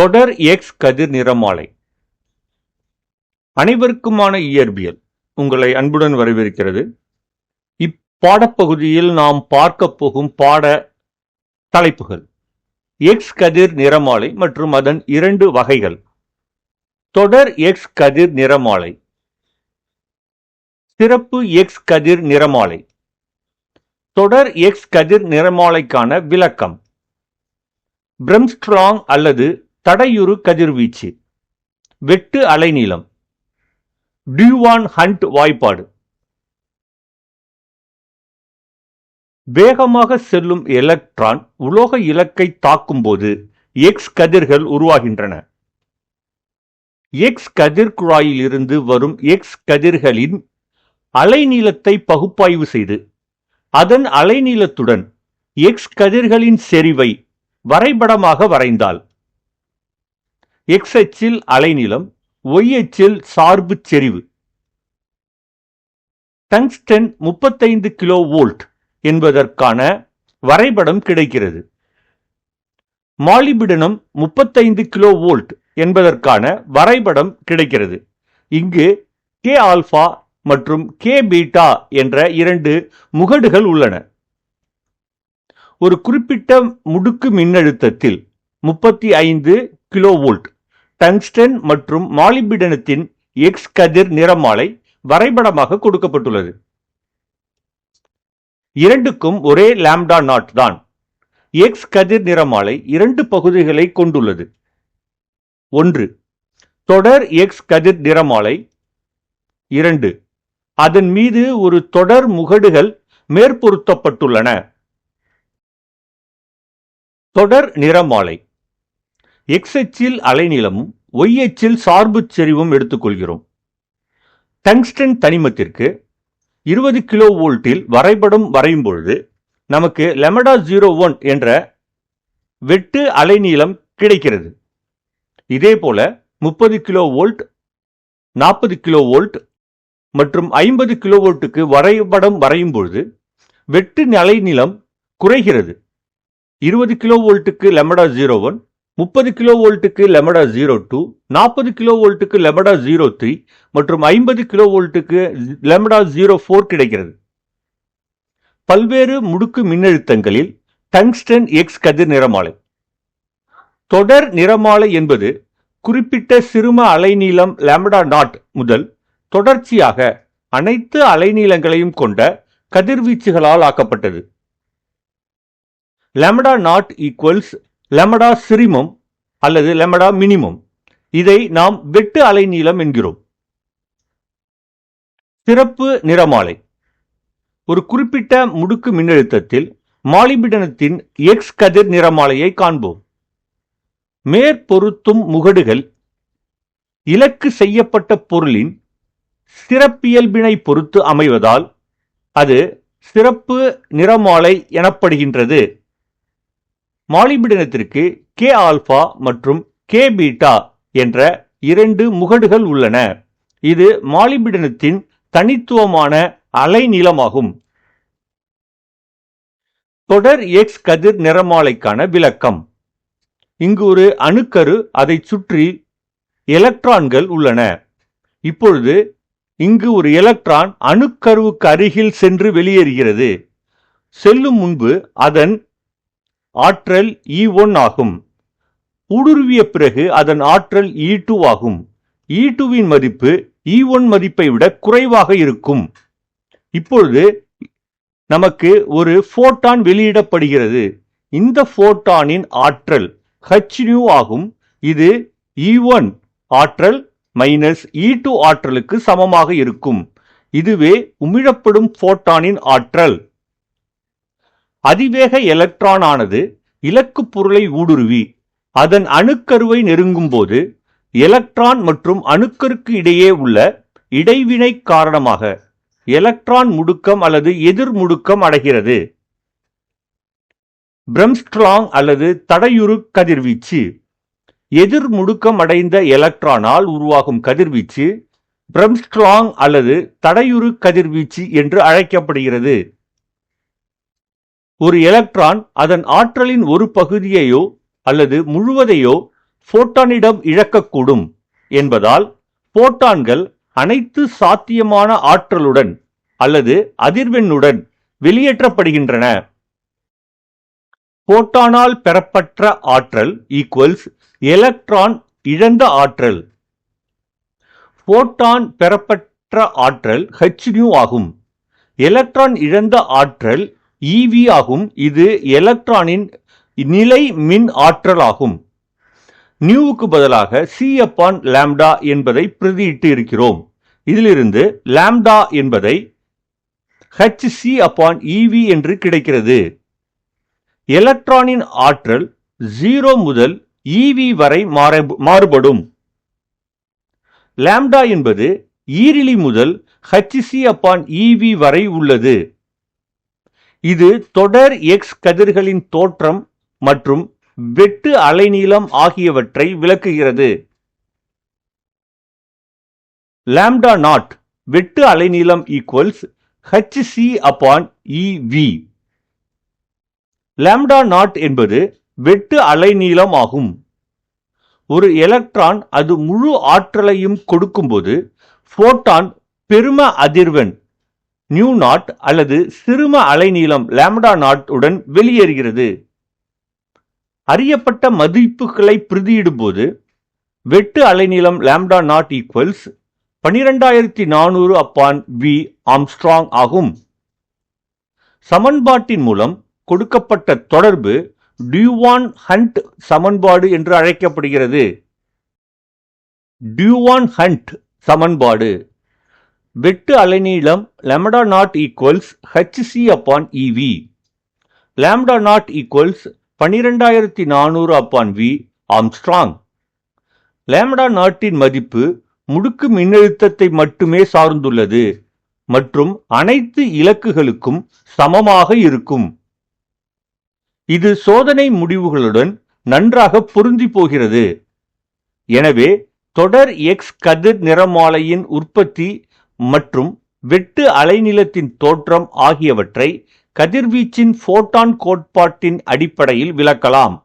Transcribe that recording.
தொடர் எக்ஸ் கதிர் நிறமாலை. அனைவருக்குமான இயற்பியல் உங்களை அன்புடன் வரவேற்கிறது. இப்பாடப்பகுதியில் நாம் பார்க்க போகும் பாட தலைப்புகள். எக்ஸ் கதிர் நிறமாலை மற்றும் அதன் இரண்டு வகைகள். தொடர் எக்ஸ் கதிர் நிறமாலை. சிறப்பு எக்ஸ் கதிர் நிறமாலை. தொடர் எக்ஸ் கதிர் நிறமாலைக்கான விளக்கம். பிரம்ஸ்ட்ராங் அல்லது தடையுறு கதிர்வீச்சு. வெட்டு அலைநீளம். டியூவான் ஹண்ட் வாய்ப்பாடு. வேகமாக செல்லும் எலக்ட்ரான் உலோக இலக்கை தாக்கும்போது எக்ஸ் கதிர்கள் உருவாகின்றன. எக்ஸ் கதிர் வரும் எக்ஸ் கதிர்களின் அலைநீளத்தை பகுப்பாய்வு செய்து அதன் அலைநீளத்துடன் எக்ஸ் கதிர்களின் செறிவை வரைபடமாக வரைந்தால் எக்ஸ் அச்சில் அலைநீளம் ஒய் அச்சில் சார்பு செறிவு. டங்ஸ்டன் முப்பத்தைந்து கிலோ வோல்ட் என்பதற்கான வரைபடம் கிடைக்கிறது. மாலிபிடனம் முப்பத்தைந்து கிலோ வோல்ட் என்பதற்கான வரைபடம் கிடைக்கிறது. இங்கு கே ஆல்பா மற்றும் கே பீட்டா என்ற இரண்டு முகடுகள் உள்ளன. ஒரு குறிப்பிட்ட முடுக்கு மின்னழுத்தத்தில் முப்பத்தி ஐந்து கிலோ வோல்ட் டங்ஸ்டன் மற்றும் மாலிபிடனத்தின் எக்ஸ் கதிர் நிறமாலை வரைபடமாக கொடுக்கப்பட்டுள்ளது. இரண்டுக்கும் ஒரே லாம்டா நாட் தான். எக்ஸ் கதிர் நிறமாலை இரண்டு பகுதிகளை கொண்டுள்ளது. ஒன்று தொடர் எக்ஸ் கதிர் நிறமாலை. இரண்டு அதன் மீது ஒரு தொடர் முகடுகள் மேற்பொருத்தப்பட்டுள்ளன. தொடர் நிறமாலை. எக்ஸ் அச்சில் அலைநீளமும் ஒய் அச்சில் சார்பு செறிவும் எடுத்துக்கொள்கிறோம். டங்ஸ்டன் தனிமத்திற்கு இருபது கிலோ வோல்ட்டில் வரைபடம் வரையும் பொழுது நமக்கு லெமடா ஜீரோ ஒன் என்ற வெட்டு அலைநீளம் கிடைக்கிறது. இதே போல முப்பது கிலோ வோல்ட் நாற்பது கிலோ வோல்ட் மற்றும் ஐம்பது கிலோ வோல்ட்டுக்கு வரைபடம் வரையும் பொழுது வெட்டு அலைநீளம் குறைகிறது. இருபது கிலோ வோல்ட்டுக்கு லெமடா ஜீரோ ஒன் முப்பது கிலோ வோல்ட்டுக்கு லெமடா ஜீரோ டூ நாற்பது கிலோ வோல்ட்டுக்கு லெமடா ஜீரோ த்ரீ மற்றும் ஐம்பது கிலோ வோல்ட்டுக்கு லெமடா ஜீரோ ஃபோர் கிடைக்கிறது. பல்வேறு முடுக்கு மின்னழுத்தங்களில் டங்ஸ்டன் எக்ஸ் கதிர் நிறமாலை. தொடர் நிறமாலை என்பது குறிப்பிட்ட சிறும அலைநீளம் லாம்டா நாட் முதல் தொடர்ச்சியாக அனைத்து அலைநீளங்களையும் கொண்ட கதிர்வீச்சுகளால் ஆக்கப்பட்டது. லெமடா நாட் ஈக்குவல்ஸ் லெமடா சிரிமம் அல்லது லெமடா மினிமம். இதை நாம் வெட்டு அலைநீளம் என்கிறோம். சிறப்பு நிறமாலை. ஒரு குறிப்பிட்ட முடுக்கு மின்னழுத்தத்தில் மாலிபிடனத்தின் எக்ஸ் கதிர் நிறமாலையை காண்போம். மேற்பொருத்தும் முகடுகள் இலக்கு செய்யப்பட்ட பொருளின் சிறப்பியல்பினை பொறுத்து அமைவதால் அது சிறப்பு நிறமாலை எனப்படுகின்றது. மாலிபிடனத்திற்கு கே ஆல்பா மற்றும் கே பீட்டா என்ற இரண்டு முகடுகள் உள்ளன. இது மாலிபிடனத்தின் தனித்துவமான அலைநீளமாகும். தொடர் எக்ஸ் கதிர் நிறமாலைக்கான விளக்கம். இங்கு ஒரு அணுக்கரு அதை சுற்றி எலக்ட்ரான்கள் உள்ளன. இப்பொழுது இங்கு ஒரு எலக்ட்ரான் அணுக்கருவுக்கு அருகில் சென்று வெளியேறுகிறது. செல்லும் முன்பு அதன் ஆற்றல் e இ ஒன் ஆகும். ஊடுருவிய பிறகு அதன் ஆற்றல் e இ டூ ஆகும். E இ டூவின் மதிப்பு இ ஒன் மதிப்பை விட குறைவாக இருக்கும். இப்பொழுது நமக்கு ஒரு ஃபோட்டான் வெளியிடப்படுகிறது. இந்த ஃபோட்டானின் ஆற்றல் ஹச் நியூ ஆகும். இது இ ஒன் ஆற்றல் மைனஸ் இ டூ ஆற்றலுக்கு சமமாக இருக்கும். இதுவே உமிழப்படும் ஃபோட்டானின் ஆற்றல். அதிவேக எலக்ட்ரான் ஆனது இலக்கு பொருளை ஊடுருவி அதன் அணுக்கருவை நெருங்கும் போது எலக்ட்ரான் மற்றும் அணுக்கருக்கு இடையே உள்ள இடைவினை காரணமாக எலக்ட்ரான் முடுக்கம் அல்லது எதிர் முடுக்கம் அடைகிறது. பிரம்ஸ்ட்ராங் அல்லது தடையுறு கதிர்வீச்சு. எதிர் முடுக்கம் அடைந்த எலக்ட்ரானால் உருவாகும் கதிர்வீச்சு பிரம்ஸ்ட்ராங் அல்லது தடையுறு கதிர்வீச்சு என்று அழைக்கப்படுகிறது. ஒரு எலக்ட்ரான் அதன் ஆற்றலின் ஒரு பகுதியையோ அல்லது முழுவதையோ போட்டானிடம் இழக்கக்கூடும் என்பதால் போட்டான்கள் அனைத்து சாத்தியமான ஆற்றலுடன் அல்லது அதிர்வெண்ணுடன் வெளியேற்றப்படுகின்றன. போட்டானால் பெறப்பட்ட ஆற்றல் ஈக்குவல்ஸ் எலக்ட்ரான் இழந்த ஆற்றல். போட்டான் பெறப்பட்ட ஆற்றல் ஹெச் நியூ ஆகும். எலக்ட்ரான் இழந்த ஆற்றல் ஈவி ஆகும். இது எலக்ட்ரானின் நிலை மின் ஆற்றல் ஆகும் நியூவுக்கு பதிலாக சி அப்பான் லாம்டா என்பதை பிரதியிட்டு இருக்கிறோம். இதிலிருந்து லாம்டா என்பதை ஹச் சி அப்பான் இவி என்று கிடைக்கிறது. எலக்ட்ரானின் ஆற்றல் ஜீரோ முதல் இவி வரை மாறுபடும். லாம்டா என்பது ஈரிலி முதல் ஹச்சி அப்பான் இவி வரை உள்ளது. இது தொடர் எக்ஸ் கதிர்களின் தோற்றம் மற்றும் வெட்டு அலைநீளம் ஆகியவற்றை விளக்குகிறது. லாம்டா நாட் வெட்டு அலைநீளம் equals H C upon E lambda naught என்பது வெட்டு அலைநீளம் ஆகும். ஒரு எலக்ட்ரான் அது முழு ஆற்றலையும் கொடுக்கும்போது ஃபோட்டான் பெரும அதிர்வெண் நியூ நாட் அல்லது சிறும அலைநீளம் லேம்டா நாட் உடன் வெளியேறுகிறது. அறியப்பட்ட மதிப்புகளை பிரதியிடும்போது வெட்டு அலைநீளம் லேம்டா நாட் ஈக்குவல்ஸ் பனிரெண்டாயிரத்தி நானூறு அப்பான் வி ஆம்ஸ்ட்ராங் ஆகும். சமன்பாட்டின் மூலம் கொடுக்கப்பட்ட தொடர்பு டியூவான் ஹண்ட் சமன்பாடு என்று அழைக்கப்படுகிறது. டியூவான் ஹண்ட் சமன்பாடு. வெட்டு அலைநீளம் lambda naught equals H C upon E V lambda naught equals பனிரெண்டாயிரத்தி நானூறு அப்பான் வி ஆம்ஸ்ட்ராங் லாம்டா நாட்டின் மதிப்பு முடுக்கு மின்னழுத்தத்தை மட்டுமே சார்ந்துள்ளது மற்றும் அனைத்து இலக்குகளுக்கும் சமமாக இருக்கும். இது சோதனை முடிவுகளுடன் நன்றாக பொருந்தி போகிறது. எனவே தொடர் எக்ஸ் கதிர் நிறமாலையின் உற்பத்தி மற்றும் வெட்டு அலைநீளத்தின் தோற்றம் ஆகியவற்றை கதிர்வீச்சின் ஃபோட்டான் கோட்பாட்டின் அடிப்படையில் விளக்கலாம்.